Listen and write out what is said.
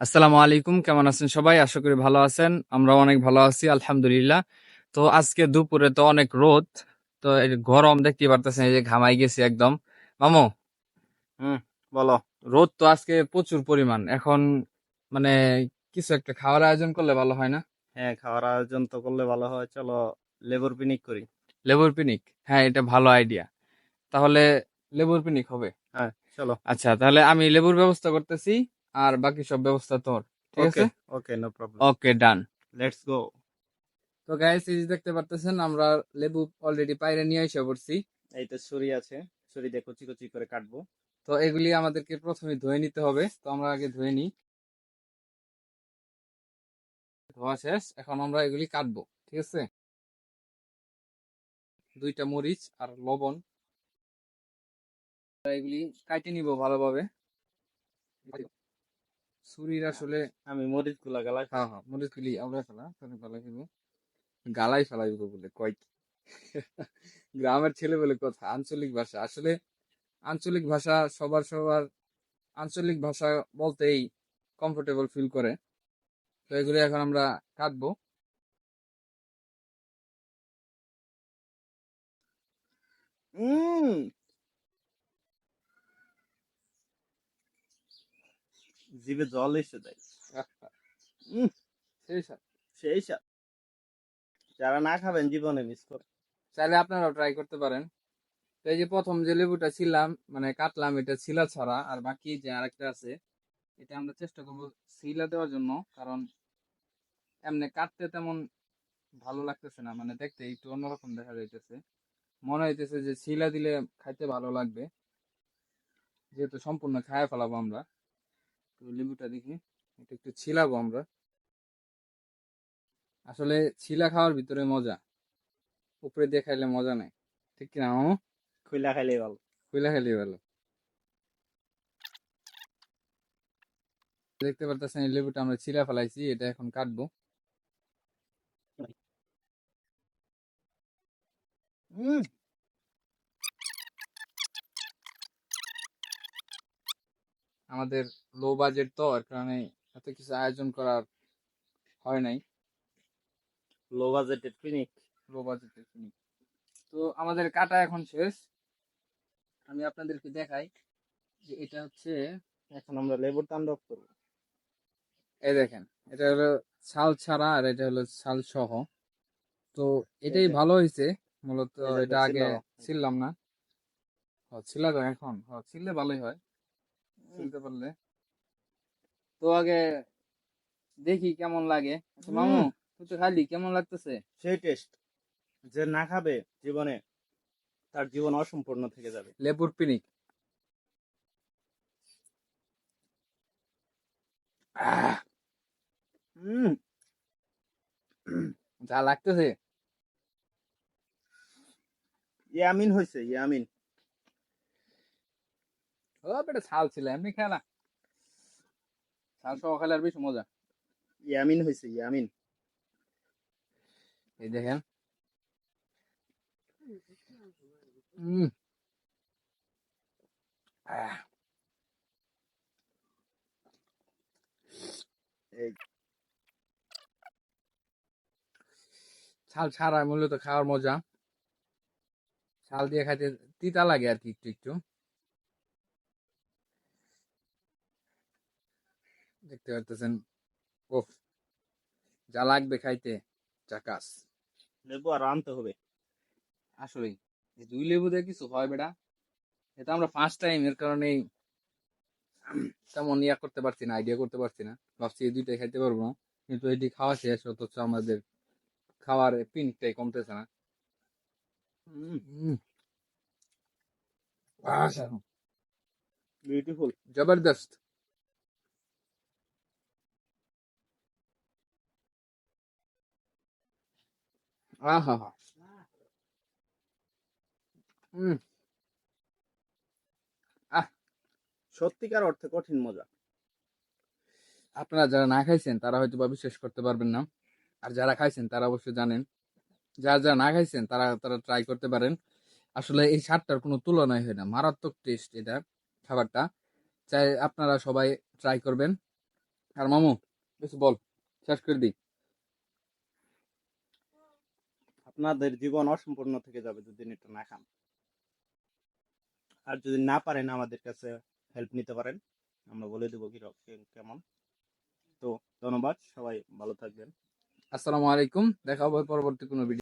আসসালামু আলাইকুম কেমন আছেন সবাই? আশা করি ভালো আছেন আমরা অনেক ভালো আছি আলহামদুলিল্লাহ। তো আজকে দুপুরে তো অনেক রোদ তো গরম দেখতে পারতেছেন এই যে ঘামাই গেছি একদম। মামু? হুম বলো। রোদ তো আজকে প্রচুর পরিমাণ এখন মানে কিছু একটা খাওয়ার আয়োজন করলে ভালো হয় না? হ্যাঁ খাওয়ার আয়োজন তো করলে ভালো হয় চলো লেবুর পিনিক করি। লেবুর পিনিক? হ্যাঁ এটা ভালো আইডিয়া। তাহলে লেবুর পিনিক হবে? হ্যাঁ চলো। আচ্ছা তাহলে আমি লেবুর ব্যবস্থা করতেছি। আর বাকি সব ব্যবস্থা তোর ঠিক আছে? Okay no problem okay done let's go তো গাইস এই যে দেখতে পারতেছেন আমরা লেবু অলরেডি বাইরে নিয়ে এসে পড়ছি। এই তো ছুরি আছে ছুরি দিয়ে কুচি কুচি করে কাটবো। তো এগুলি আমাদেরকে প্রথমে ধুয়ে নিতে হবে তো আমরা আগে ধুয়ে নিই। ধোয়া শেষ এখন আমরা এগুলি কাটবো ঠিক আছে? দুইটা মরিচ আর লবণ। এগুলি কাটে নিব ভালোভাবে। ছুরির আসলে আমি মরিচগুলা গালা হ্যাঁ হ্যাঁ মরিচ গুলি আমরা ফেলা তাহলে ফেলাই ফেলব গালাই ফেলাইব বলে কয় গ্রামের ছেলে বলে কথা আঞ্চলিক ভাষা। আসলে আঞ্চলিক ভাষা সবার সবার আঞ্চলিক ভাষা বলতেই কমফোর্টেবল ফিল করে। তো এগুলো এখন আমরা কাটবো। উম জিভে জল এসে যায় সেই সাথে সেই সাথ যারা না খাবেন জীবনে মিস করে চাইলে আপনারাও ট্রাই করতে পারেন। তো এই যে প্রথম যে লেবুটা ছিলাম মানে কাটলাম এটা ছিলা ছাড়া আর বাকি যে আরেকটা আছে এটা আমরা চেষ্টা করব শিলা দেওয়ার জন্য কারণ এমনি কাটতে তেমন ভালো লাগতেছে না। মানে দেখতে একটু অন্যরকম দেখা যাইতেছে। মনে হইতেছে যে শিলা দিলে খাইতে ভালো লাগবে। যেহেতু সম্পূর্ণ খায়া ফেলাবো আমরা। লেবুটা দেখি। এটা একটু ছিলাবো আমরা। আসলে ছিলা খাওয়ার ভিতরে মজা। উপরে দিয়ে খাইলে মজা নাই। ঠিক কিনা মামু? খুইলা খাইলে ভালো। খাইলে ভালো। দেখতে পারতেছেন এই লেবুটা আমরা ছিলা ফেলাইছি এটা এখন কাটবো। উম, আমাদের লো বাজেট তো এর কারণে এত কিছু আয়োজন করার হয় নাই। লো বাজেটের পিকনিক লো বাজেটের কিনি তো আমাদের কাটা এখন শেষ। আমি আপনাদেরকে দেখাই যে এটা হচ্ছে এখন আমরা লেবুর তাণ্ডব করব। এই দেখেন এটা হলো ছাল ছাড়া আর এটা হলো ছাল সহ। তো এটাই ভালো হয়েছে মূলত এটা আগে ছিললাম না। ছিল তো এখন। ছিললে ভালোই হয়। ছিলতে পারলে। তো আগে দেখি কেমন লাগে। আচ্ছা, মামু। তুই তো খালি কেমন লাগতেছে? সেই টেস্ট যে না খাবে জীবনে তার জীবন অসম্পূর্ণ থেকে যাবে। লেবুর পিনিক। যা লাগতেছে। ইয়ামিন হয়েছে ইয়ামিন। ও বেটা ছাল ছিল এমনি খেলা। ছাল সহ খেলে আর বেশি মজা। ইয়ামিন হয়েছে ইয়ামিন। এই দেখেন। এই। ছাল ছাড়া মূলত খাওয়ার মজা। ছাল দিয়ে খাইতে তিতা লাগে আর কি একটু একটু। দেখতে পারতেছেন ও যা লাগবে খাইতে চাকাস লেবু আর আনতে হবে। আসলেই এই দুই লেবু দিয়ে কিছু হয় বেটা। এটা আমরা ফার্স্ট টাইম এর কারণেই তেমন ইয়া করতে পারছি না আইডিয়া করতে পারছি না। ভাবছি এই দুইটাই খাইতে পারব। না কিন্তু এটি খাওয়া শেষ অথচ আমাদের খাওয়ার পিনটাই কমতেছে না। বিউটিফুল জবরদস্ত। আহা হা। হুম সত্যিকার অর্থে কঠিন মজা। আপনারা যারা না খাইছেন তারা হয়তো বা বিশ্বাস করতে পারবেন না। আর যারা খাইছেন তারা অবশ্যই জানেন। যারা যারা না খাইছেন তারা তারা ট্রাই করতে পারেন। আসলে এই স্বাদটার কোনো তুলনাই হয় না। মারাত্মক টেস্ট এটা খাবারটা। চাই আপনারা সবাই ট্রাই করবেন। আর মামু কিছু বল শেষ করে দিই। আপনাদের জীবন অসম্পূর্ণ থেকে যাবে যদি এটা না খান। আর যদি না পারেন আমাদের কাছে হেল্প নিতে পারেন, আমরা বলে দেবো কি কেমন। তো ধন্যবাদ, সবাই ভালো থাকবেন। আসসালামু আলাইকুম, দেখা হবে পরবর্তী কোনো ভিডিও